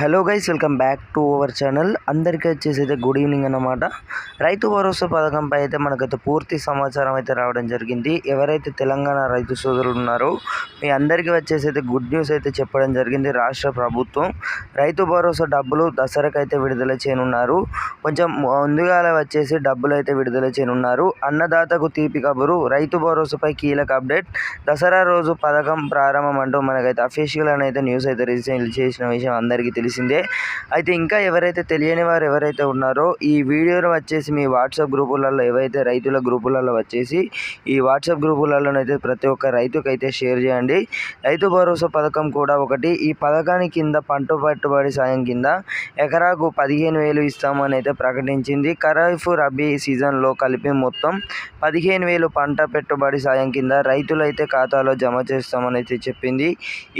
Hello guys welcome back to our channel. అందరికీ వచ్చేసి అయితే గుడ్ ఈవినింగ్ అన్నమాట. రైతు భరోసా పథకంపై అయితే మనకైతే పూర్తి సమాచారం అయితే రావడం జరిగింది. ఎవరైతే తెలంగాణ రైతు సోదరులు ఉన్నారో మీ అందరికీ వచ్చేసి అయితే గుడ్ న్యూస్ అయితే చెప్పడం జరిగింది రాష్ట్ర ప్రభుత్వం. రైతు భరోసా డబ్బులు దసరాకు అయితే విడుదల చేయనున్నారు. కొంచెం ముందుగా వచ్చేసి డబ్బులు అయితే విడుదల చేయనున్నారు. అన్నదాతకు తీపి కబురు రైతు భరోసాపై కీలక అప్డేట్. దసరా రోజు పథకం ప్రారంభం అంటూ మనకైతే అఫీషియల్ అని అయితే న్యూస్ అయితే రిలీజ్ చేసిన విషయం అందరికీ తెలిసిందే. అయితే ఇంకా ఎవరైతే తెలియని వారు ఎవరైతే ఉన్నారో ఈ వీడియోను వచ్చేసి మీ వాట్సాప్ గ్రూపులలో ఏవైతే రైతుల గ్రూపులలో వచ్చేసి ఈ వాట్సాప్ గ్రూపులలోనైతే ప్రతి ఒక్క రైతుకైతే షేర్ చేయండి. రైతు భరోసా పథకం కూడా ఒకటి. ఈ పథకానికి కింద పంట పెట్టుబడి సాయం కింద ఎకరాకు పదిహేను వేలు ఇస్తామని అయితే ప్రకటించింది. ఖరీఫ్ రబీ సీజన్లో కలిపి మొత్తం పదిహేను వేలు పంట పెట్టుబడి సాయం కింద రైతులైతే ఖాతాలో జమ చేస్తామని అయితే చెప్పింది.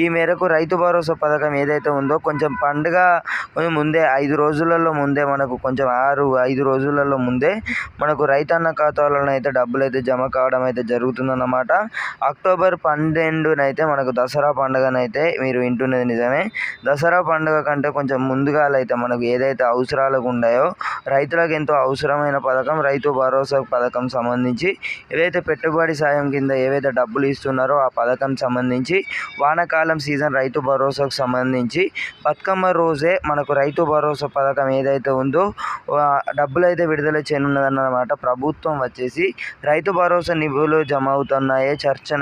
ఈ మేరకు రైతు భరోసా పథకం ఏదైతే ఉందో కొంచెం పండుగ కొంచెం ముందే ఐదు రోజులలో ముందే మనకు కొంచెం ఆరు ఐదు రోజులలో ముందే మనకు రైతన్న ఖాతాలోనైతే అయితే డబ్బులు అయితే జమ కావడం అయితే జరుగుతుందన్నమాట. అక్టోబర్ పన్నెండునైతే మనకు దసరా పండుగనైతే మీరు వింటున్నది నిజమే. దసరా పండుగ కంటే కొంచెం ముందుగా అయితే మనకు ఏదైతే అవసరాలకు ఉన్నాయో రైతులకు ఎంతో అవసరమైన పథకం రైతు భరోసా పథకం సంబంధించి ఏదైతే పెట్టుబడి సాయం కింద ఏవైతే డబ్బులు ఇస్తున్నారో ఆ పథకం సంబంధించి వానాకాలం సీజన్ రైతు భరోసాకు సంబంధించి బతుకమ్మ రోజే మనకు రైతు భరోసా పథకం ఏదైతే ఉందో డబ్బులు అయితే విడుదల చేయనున్నదన్నమాట. ప్రభుత్వం వచ్చేసి రైతు భరోసా నిధులు జమ అవుతున్నాయే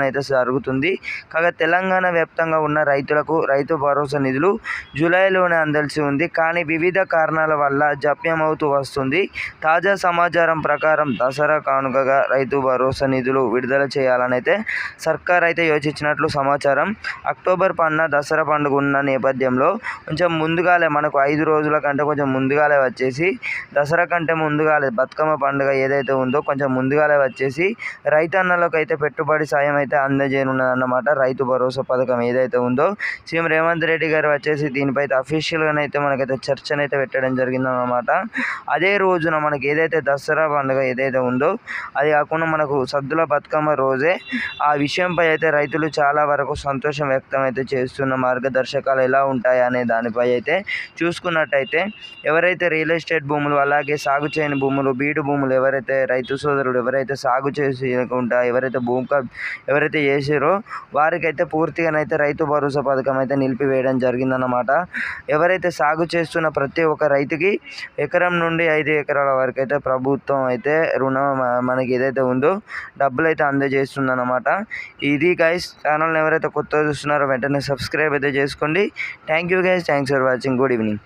అయితే జరుగుతుంది. కాగా తెలంగాణ వ్యాప్తంగా ఉన్న రైతులకు రైతు భరోసా నిధులు జూలైలోనే అందాల్సి ఉంది. కానీ వివిధ కారణాల వల్ల జప్యం అవుతూ వస్తుంది. తాజా సమాచారం ప్రకారం దసరా కానుకగా రైతు భరోసా నిధులు విడుదల చేయాలని అయితే సర్కార్ అయితే యోచించినట్లు సమాచారం. అక్టోబర్ పన్న దసరా పండుగ ఉన్న నేపథ్యంలో కొంచెం ముందుగాలే మనకు ఐదు రోజుల కంటే కొంచెం ముందుగాలే వచ్చేసి దసరా కంటే ముందుగాలే బతుకమ్మ పండుగ ఏదైతే ఉందో కొంచెం ముందుగాలే వచ్చేసి రైతన్నలకు అయితే పెట్టుబడి సాయం అయితే అందజేయనున్నదన్నమాట రైతు భరోసా పథకం ఏదైతే ఉందో. సీఎం రేవంత్ రెడ్డి గారు వచ్చేసి దీనిపై అఫీషియల్గానైతే మనకైతే చర్చనైతే పెట్టడం జరిగిందన్నమాట. అదే రోజున మనకి ఏదైతే దసరా పండుగ ఏదైతే ఉందో అది కాకుండా మనకు సద్దుల బతుకమ్మ రోజే ఆ విషయంపై అయితే రైతులు చాలా వరకు సంతోషం వ్యక్తం అయితే చేస్తున్న మార్గదర్శకాలు ఎలా ఉంటాయి అనే దానిపై అయితే చూసుకున్నట్టయితే ఎవరైతే రియల్ ఎస్టేట్ భూములు అలాగే సాగు చేయని భూములు బీడు భూములు ఎవరైతే రైతు సోదరుడు ఎవరైతే సాగు చేసుకుంటా ఎవరైతే భూమి ఎవరైతే చేసారో వారికైతే పూర్తిగానైతే రైతు భరోసా పథకం అయితే నిలిపివేయడం జరిగిందన్నమాట. ఎవరైతే సాగు చేస్తున్న ప్రతి ఒక్క రైతుకి ఎకరం నుండి ఐదు ఎకరాల వరకు అయితే ప్రభుత్వం అయితే రుణం మనకి ఏదైతే ఉందో డబ్బులు అయితే అందజేస్తుందన్నమాట. ఇది గైస్ ఛానల్ని ఎవరైతే కొత్తగా చూస్తున్నారో వెంటనే సబ్స్క్రైబ్ అయితే చేసుకోండి. Thank you guys thanks for watching good evening